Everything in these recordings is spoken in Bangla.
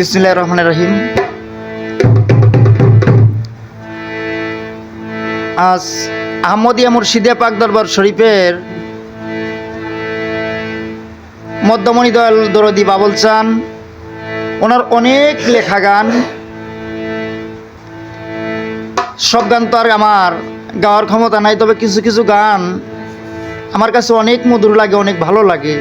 বিসমুল্লাহ রহমান রহিম। আজ আহমদিয়া মুর্শিদে পাক দরবার শরীফের মধ্যমণি দয়াল দরদি বাবুল চান, ওনার অনেক লেখা গান সব গান তো আর আমার গাওয়ার ক্ষমতা নাই, তবে কিছু কিছু গান আমার কাছে অনেক মধুর লাগে, অনেক ভালো লাগে।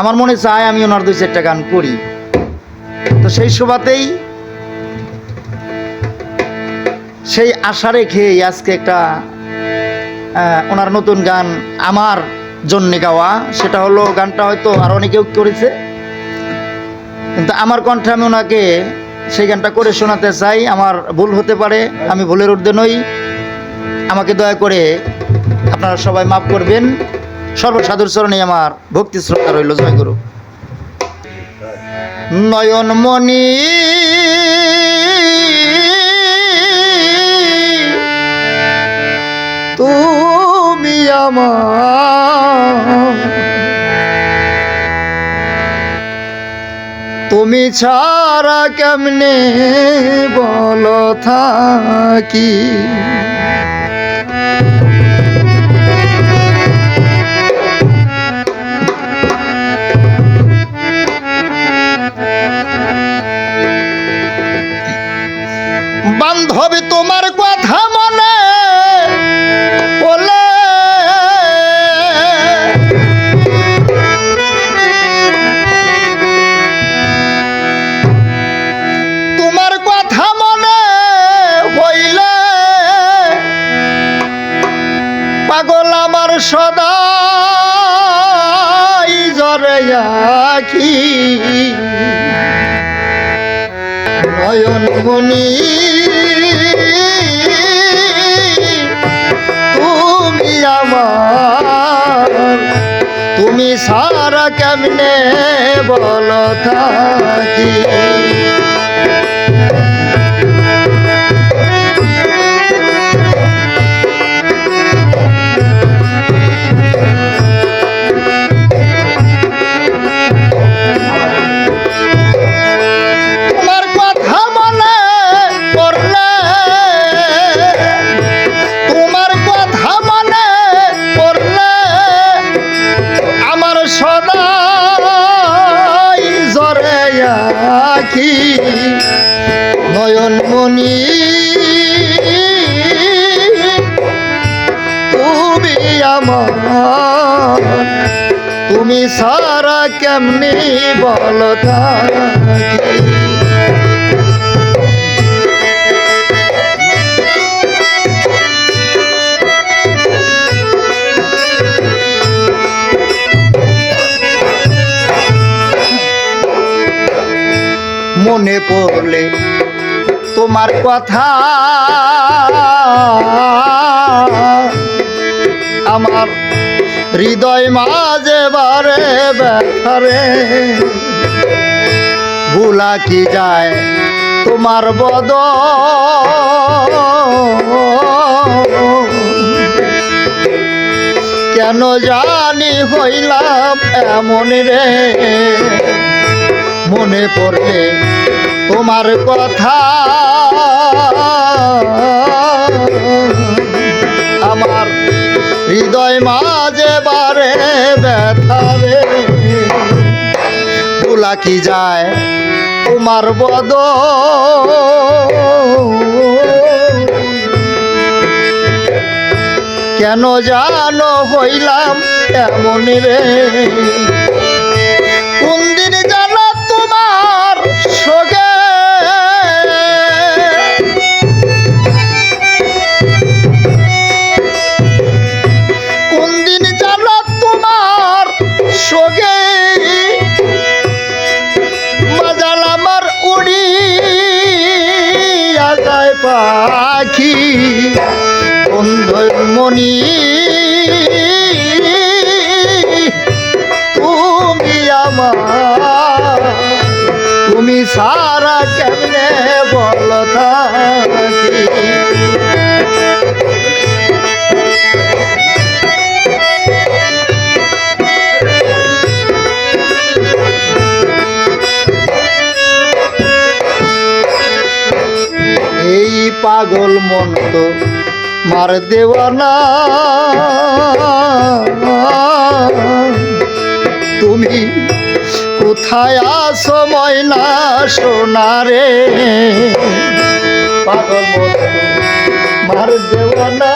আমার মনে চায় আমি ওনার দুই চারটা গান করি। তো সেই সুবাতেই সেই আশা রেখে আজকে একটা ওনার নতুন গান আমার জন্য গাওয়া। সেটা হলো গানটা হয়তো আর অনেকেও করেছে। কিন্তু আমার কণ্ঠে আমি ওনাকে সেই গানটা করে শোনাতে চাই। আমার ভুল হতে পারে, আমি ভুলের ঊর্ধ্বে নই। আমাকে দয়া করে আপনারা সবাই মাফ করবেন। সর্বসাধুর চরণে আমার ভক্তি শ্রদ্ধা রইল, জয় গুরু। নয়নমণি তুমি তুমি ছাড়া কেমনে বলো থাকি? বান্ধবী তোমার কথা মনে, বলে। তোমার কথা মনে হইলে, পাগল আমার সদাই জরে আখি নয়নমণি কেমনে বলো থাকি? আখি নয়নমণি তুমি আমার। তুমি সারা কেমনি বলো থাকি তোমার কথা। আমার হৃদয় মাঝে বারে ব্যথারে ভুলা কি যায় তোমার বদ কেন জানি হইলাম এমন রে। মনে পড়লে তোমার কথা আমার হৃদয় মাঝে বারে ব্যথারে ভুলা কি যায় তোমার বদ কেন জানো হইলাম এমন রে? মনি তুমি আমার তুমি সারা কেমনে বল এই পাগল মন মার দেওয়ানা। তুমি কোথায় আসো ময়না সোনারে পাগল মার দেওয়ানা।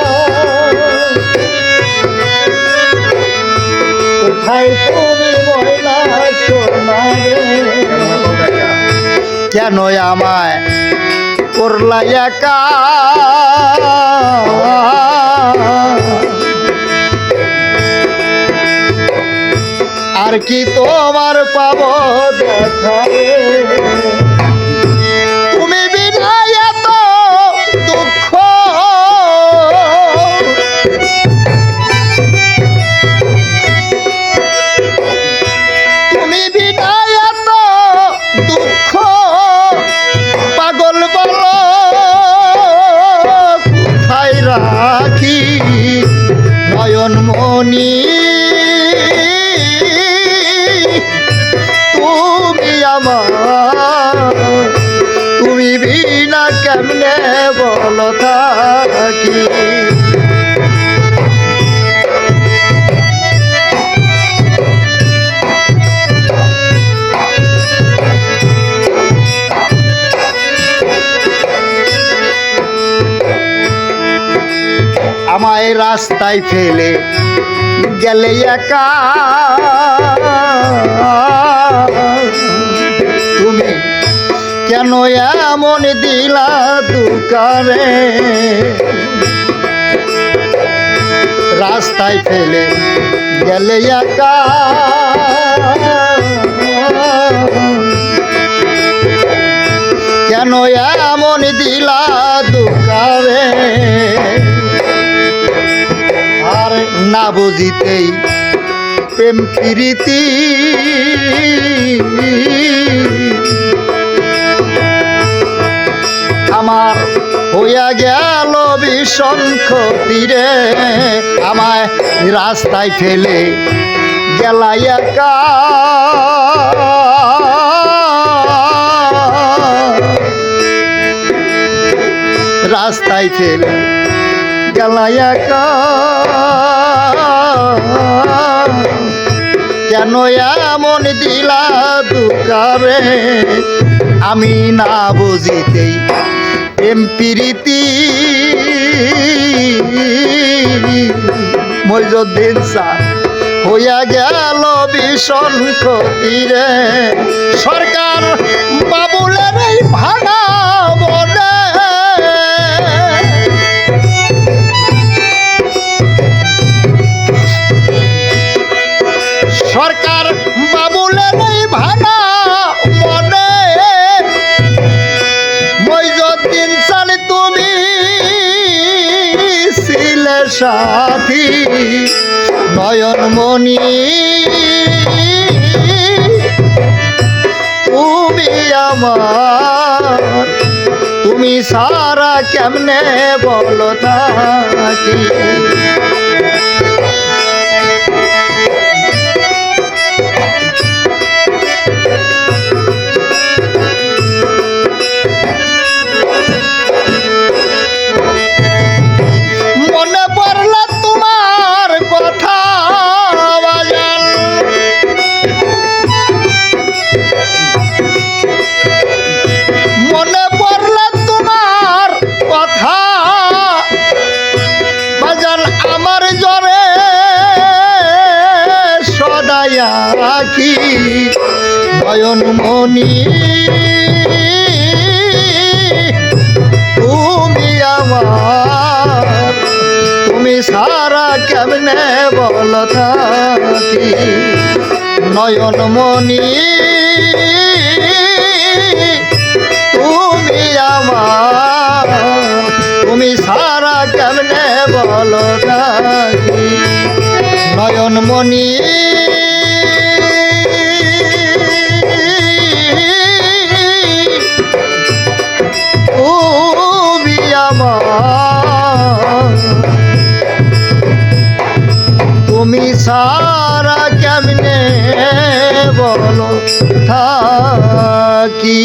কোথায় তুমি ময়না সোনারে কেন আমায় করলা একা আর কি তোমার পাব দেখা রাখি নয়ন মনি তুমি আমার তুমি বিনা কেমনে বল থাকি? আমায় রাস্তায় ফেলে গেলে একা। তুমি কেন এমন দিলা দুকারে? রাস্তায় ফেলে গেলে একা। কেন এমন দিলা দুকারে? না বুঝিতেই প্রেম প্রীতি। আমার হইয়া গেল ভীষণ ক্ষতিরে আমায় রাস্তায় ফেলে গেলাই একা। রাস্তায় ফেলে গেলাই একা। কেন এমন দিলা দুকারে আমি না বুঝিতেই প্রেম প্রীতি। মইজুদ্দিন স্যার, হইয়া গেল ভীষণ ক্ষতিরে। সরকার বাবুলের এই ভাঙা সরকার বাবুলের এই ভাঙা মনে। মইজুদ্দিন সাল তুমি ছিলে সাথী। নয়নমণি তুমি আমার। তুমি সারা কেমনে বলো থাকি রাখি নয়নমণি তুমি আমার, তুমি সারা কেমনে বল থাকি? নয়নমণি তুমি আমার, তুমি সারা কেমনে বল থাকি? নয়নমণি তুমি আমার। সারা কেমনে বলো থাকি?